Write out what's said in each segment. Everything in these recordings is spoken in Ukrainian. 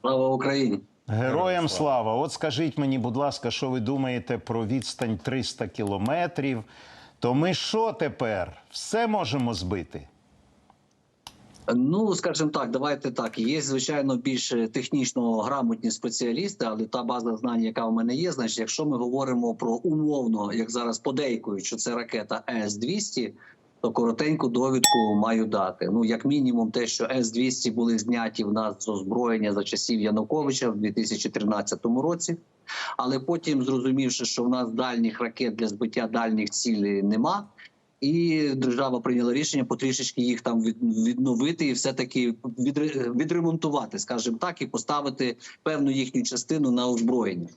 Слава Україні! Героям слава! От скажіть мені, будь ласка, що ви думаєте про відстань 300 кілометрів? То ми що тепер? Все можемо збити? Ну, скажімо так, давайте так. Є, звичайно, більш технічно грамотні спеціалісти, але та база знань, яка в мене є, значить, якщо ми говоримо про умовно, як зараз подейкують, що це ракета С-200, то коротеньку довідку маю дати. Ну, як мінімум, те, що С-200 були зняті в нас з озброєння за часів Януковича в 2013 році. Але потім, зрозумівши, що в нас дальніх ракет для збиття дальніх цілей нема, і держава прийняла рішення потрішечки їх там від- відновити і все таки відре- відремонтувати, скажімо так, і поставити певну їхню частину на озброєння.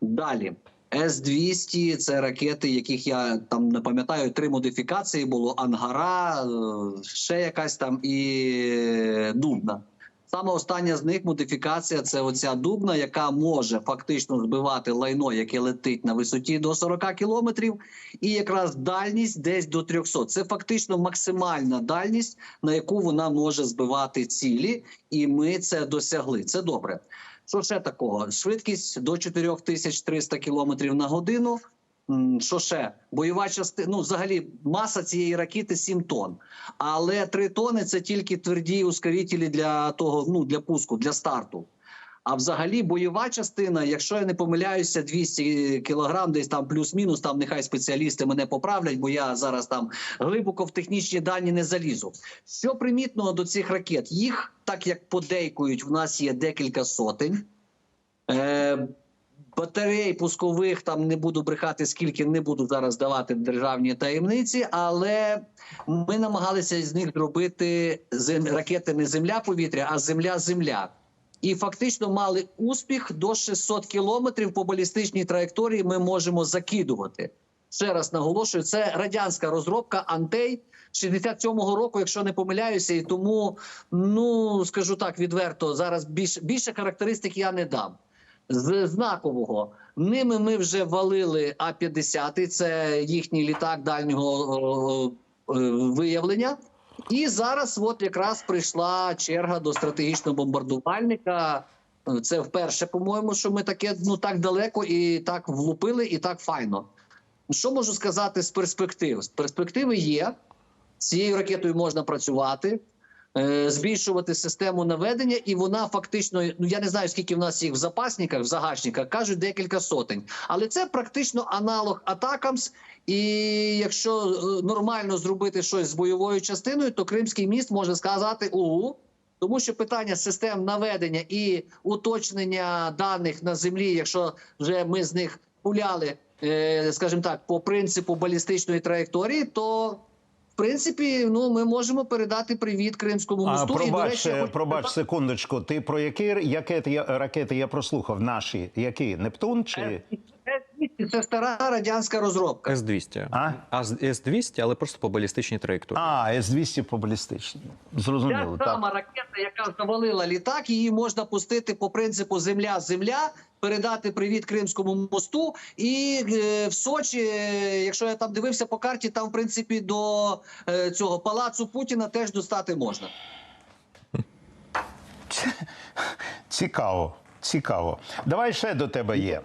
Далі. С-200 – це ракети, яких я там не пам'ятаю, три модифікації було: Ангара, ще якась там і Дубна. Саме остання з них модифікація це оця дубна, яка може фактично збивати лайно, яке летить на висоті до 40 кілометрів, і якраз дальність десь до 300. Це фактично максимальна дальність, на яку вона може збивати цілі, і ми це досягли. Це добре. Що ще такого? Швидкість до 4300 кілометрів на годину. Що ще? Бойова частина, ну взагалі маса цієї ракети 7 тонн. Але 3 тони це тільки тверді ускорителі для того, ну для пуску, для старту. А взагалі бойова частина, якщо я не помиляюся, 200 кілограм, десь там плюс-мінус, там нехай спеціалісти мене поправлять, бо я зараз там глибоко в технічні дані не залізу. Що примітного до цих ракет? Їх, так як подейкують, в нас є декілька сотень. Е, Батарей пускових там не буду брехати, скільки не буду зараз давати державні таємниці, але ми намагалися з них зробити ракети не земля-повітря, а земля-земля. І фактично мали успіх до 600 кілометрів по балістичній траєкторії. Ми можемо закидувати. Ще раз наголошую, це радянська розробка Антей 67-го року, якщо не помиляюся, і тому ну скажу так відверто, зараз більше більше характеристик я не дам. З знакового ними ми вже валили А-50, це їхній літак дальнього е, е, виявлення. І зараз, от якраз прийшла черга до стратегічного бомбардувальника. Це вперше, по-моєму, що ми таке ну так далеко і так влупили, і так файно. Що можу сказати з перспектив? З перспективи є. Цією ракетою можна працювати, збільшувати систему наведення, і вона фактично, ну я не знаю, скільки в нас їх в запасниках, в загашниках, кажуть декілька сотень. Але це практично аналог Атакамс. І якщо е, нормально зробити щось з бойовою частиною, то Кримський міст може сказати угу. Тому що питання систем наведення і уточнення даних на землі, якщо вже ми з них пуляли, е, скажімо так, по принципу балістичної траєкторії, то в принципі ну ми можемо передати привіт Кримському А, пробач, і, до пробач, речі, е, пробач сказати, секундочку. Ти про які ракети я, ракети я прослухав? Наші? Які? Нептун чи С-200 це стара радянська розробка. С-200. А? А з С-200, але просто по балістичній траєкторії. а С-200 по балістичній? Зрозуміло. Ця Так. сама ракета, яка завалила літак, її можна пустити по принципу земля-земля, передати привіт Кримському мосту. І е, в Сочі, е, якщо я там дивився по карті, там в принципі до е, цього палацу Путіна теж достати можна. Цікаво. Цікаво. Давай ще до тебе є.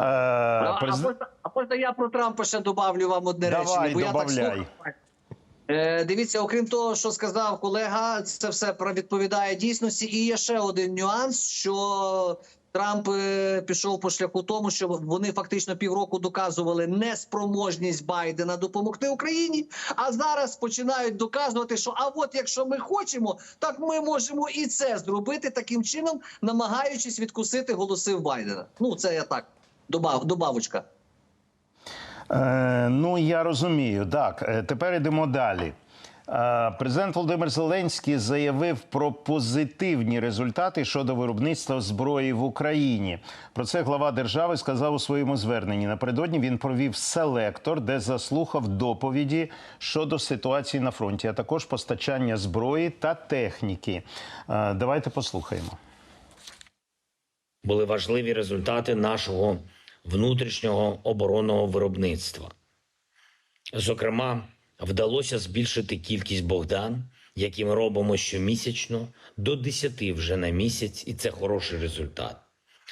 Е, А, а, презид- можна, а можна я про Трампа ще добавлю вам одне Давай, речення, бо я так добавляй. Е, Дивіться, окрім того, що сказав колега, це все про відповідає дійсності. І є ще один нюанс, що Трамп е, пішов по шляху тому, що вони фактично півроку доказували неспроможність Байдена допомогти Україні. А зараз починають доказувати, що а от якщо ми хочемо, так ми можемо і це зробити таким чином, намагаючись відкусити голоси в Байдена. Ну це я так добав, добавочка. Е, ну, я розумію. Так, Е, тепер йдемо далі. Е, Президент Володимир Зеленський заявив про позитивні результати щодо виробництва зброї в Україні. Про це глава держави сказав у своєму зверненні. Напередодні він провів селектор, де заслухав доповіді щодо ситуації на фронті, а також постачання зброї та техніки. Е, Давайте послухаємо. були важливі результати нашого внутрішнього оборонного виробництва. Зокрема, вдалося збільшити кількість Богдан, які ми робимо щомісячно, до 10 вже на місяць, і це хороший результат.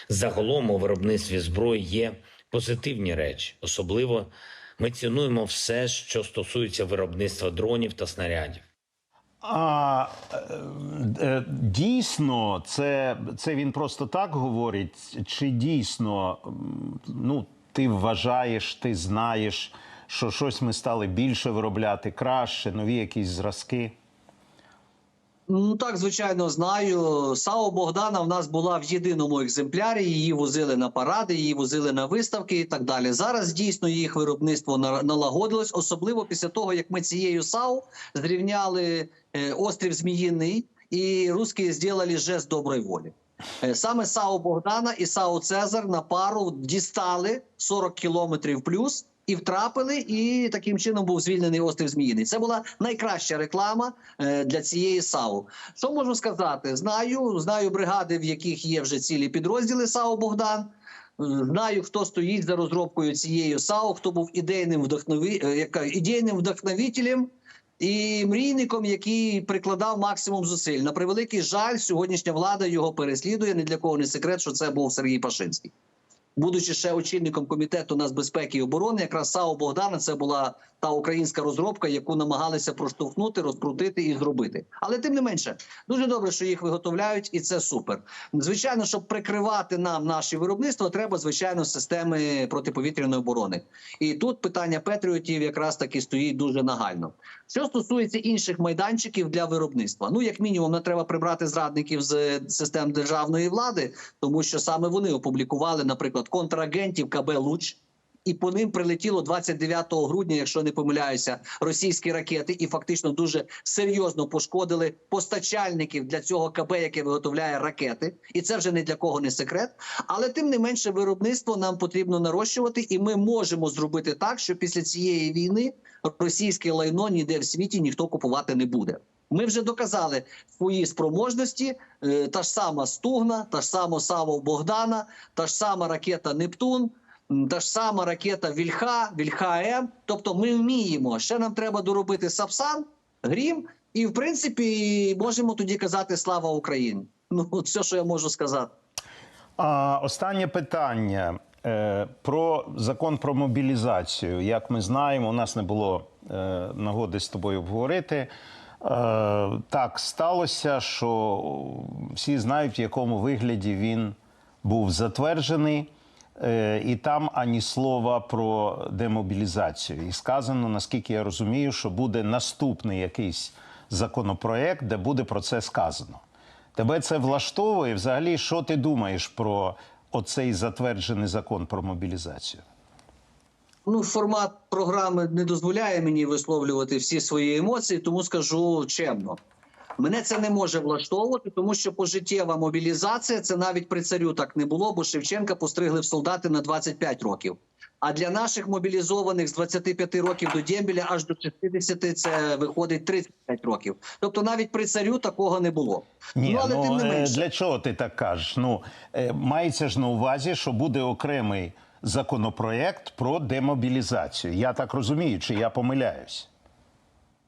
Загалом у виробництві зброї є позитивні речі. Особливо ми цінуємо все, що стосується виробництва дронів та снарядів. А е, е, дійсно, це, це він просто так говорить, чи дійсно ну, ти вважаєш, ти знаєш, що щось ми стали більше виробляти, краще, нові якісь зразки? Ну так, звичайно, знаю. САУ Богдана в нас була в єдиному екземплярі. Її возили на паради, її возили на виставки і так далі. Зараз дійсно їх виробництво на- налагодилось, особливо після того, як ми цією САУ зрівняли е, острів Зміїний і русські зробили жест доброї волі. Е, Саме САУ Богдана і САУ Цезар на пару дістали 40 кілометрів плюс і втрапили, і таким чином був звільнений острів Зміїний. Це була найкраща реклама е, для цієї САУ. Що можу сказати? Знаю, знаю бригади, в яких є вже цілі підрозділи САУ Богдан. Е, Знаю, хто стоїть за розробкою цієї САУ, хто був ідейним вдохнові... е, ідейним вдохновителем і мрійником, який прикладав максимум зусиль. На превеликий жаль, сьогоднішня влада його переслідує. Ні для кого не секрет, що це був Сергій Пашинський. Будучи ще очільником комітету нацбезпеки і оборони, якраз САУ Богдана це була та українська розробка, яку намагалися проштовхнути, розкрутити і зробити. Але тим не менше, дуже добре, що їх виготовляють, і це супер. Звичайно, щоб прикривати нам наші виробництва, треба звичайно системи протиповітряної оборони. І тут питання Петріотів якраз таки стоїть дуже нагально. Що стосується інших майданчиків для виробництва, ну як мінімум, не треба прибрати зрадників з систем державної влади, тому що саме вони опублікували, наприклад, контрагентів КБ Луч. І по ним прилетіло 29 грудня, якщо не помиляюся, російські ракети, і фактично дуже серйозно пошкодили постачальників для цього КБ, яке виготовляє ракети. І це вже не для кого не секрет. Але тим не менше, виробництво нам потрібно нарощувати, і ми можемо зробити так, що після цієї війни російське лайно ніде в світі ніхто купувати не буде. Ми вже доказали свої спроможності. Е, Та ж сама Стугна, та ж сама Саво Богдана, та ж сама ракета Нептун. Та ж сама ракета Вільха, Вільха М. Тобто ми вміємо. Ще нам треба доробити Сапсан, Грім, і в принципі можемо тоді казати Слава Україні. Ну, все, що я можу сказати. А, останнє питання е, про закон про мобілізацію. Як ми знаємо, у нас не було е, нагоди з тобою обговорити. Е, так сталося, що всі знають, в якому вигляді він був затверджений. Е, І там ані слова про демобілізацію. І сказано, наскільки я розумію, що буде наступний якийсь законопроект, де буде про це сказано. Тебе це влаштовує? Взагалі, що ти думаєш про оцей затверджений закон про мобілізацію? Ну, формат програми не дозволяє мені висловлювати всі свої емоції, тому скажу чемно. Мене це не може влаштовувати, тому що пожиттєва мобілізація це навіть при царю так не було, бо Шевченка постригли в солдати на 25 років. А для наших мобілізованих з 25 років до дембіля аж до 60 це виходить 35 років. Тобто навіть при царю такого не було. Ні, ну але ну, тим не е, менше. для чого ти так кажеш? Ну е, мається ж на увазі, що буде окремий законопроект про демобілізацію. Я так розумію, чи я помиляюсь?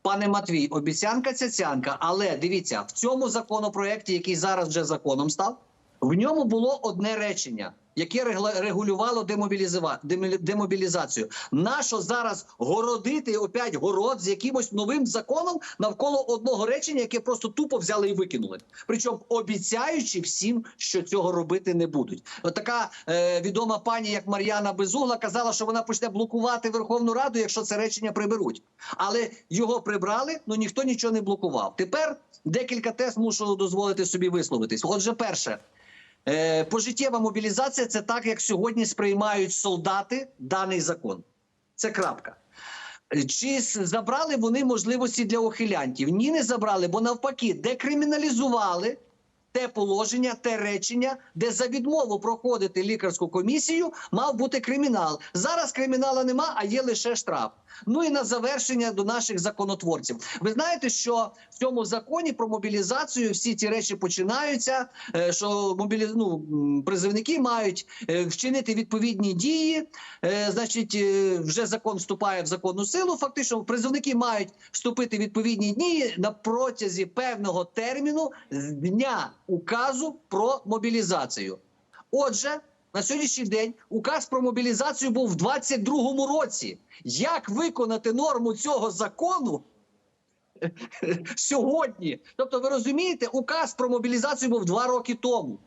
Пане Матвій, обіцянка цяцянка, але дивіться, в цьому законопроекті, який зараз вже законом став, в ньому було одне речення, яке регулювало демобілізацію. Нащо зараз городити опять город з якимось новим законом навколо одного речення, яке просто тупо взяли і викинули. Причому обіцяючи всім, що цього робити не будуть. От така е, відома пані, як Мар'яна Безугла, казала, що вона почне блокувати Верховну Раду, якщо це речення приберуть. Але його прибрали, ну ніхто нічого не блокував. Тепер декілька тез мушу дозволити собі висловитись. Отже, перше. Е, пожиттєва мобілізація це так, як сьогодні сприймають солдати даний закон. Це крапка. Чи забрали вони можливості для ухилянтів? Ні, не забрали, бо навпаки, декриміналізували те положення, те речення, де за відмову проходити лікарську комісію мав бути кримінал. Зараз кримінала нема, а є лише штраф. Ну і на завершення до наших законотворців. Ви знаєте, що в цьому законі про мобілізацію всі ці речі починаються. е, Що мобілі... ну, м, призовники мають е, вчинити відповідні дії. Е, Значить, вже закон вступає в законну силу. Фактично, призовники мають вступити відповідні дні на протязі певного терміну з дня указу про мобілізацію. Отже, на сьогоднішній день указ про мобілізацію був в 22-му році. Як виконати норму цього закону сьогодні? Тобто, ви розумієте, указ про мобілізацію був два роки тому.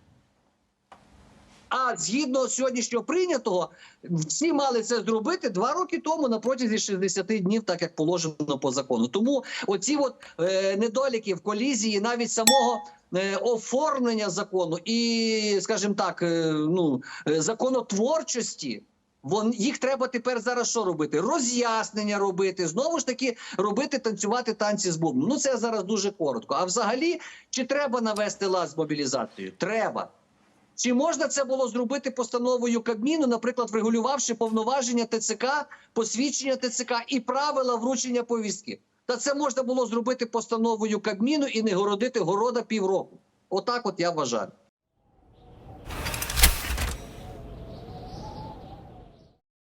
А згідно сьогоднішнього прийнятого, всі мали це зробити два роки тому на протязі 60 днів, так як положено по закону. Тому оці от е, недоліки в колізії навіть самого е, оформлення закону і, скажімо так, е, ну законотворчості. Вон їх треба тепер зараз що робити? Роз'яснення робити, знову ж таки робити танцювати танці з бубном. Ну це зараз дуже коротко. А взагалі, чи треба навести лад з мобілізацією? Треба. Чи можна це було зробити постановою Кабміну, наприклад, врегулювавши повноваження ТЦК, посвідчення ТЦК і правила вручення повістки? Та це можна було зробити постановою Кабміну і не городити города півроку. Отак, от я вважаю.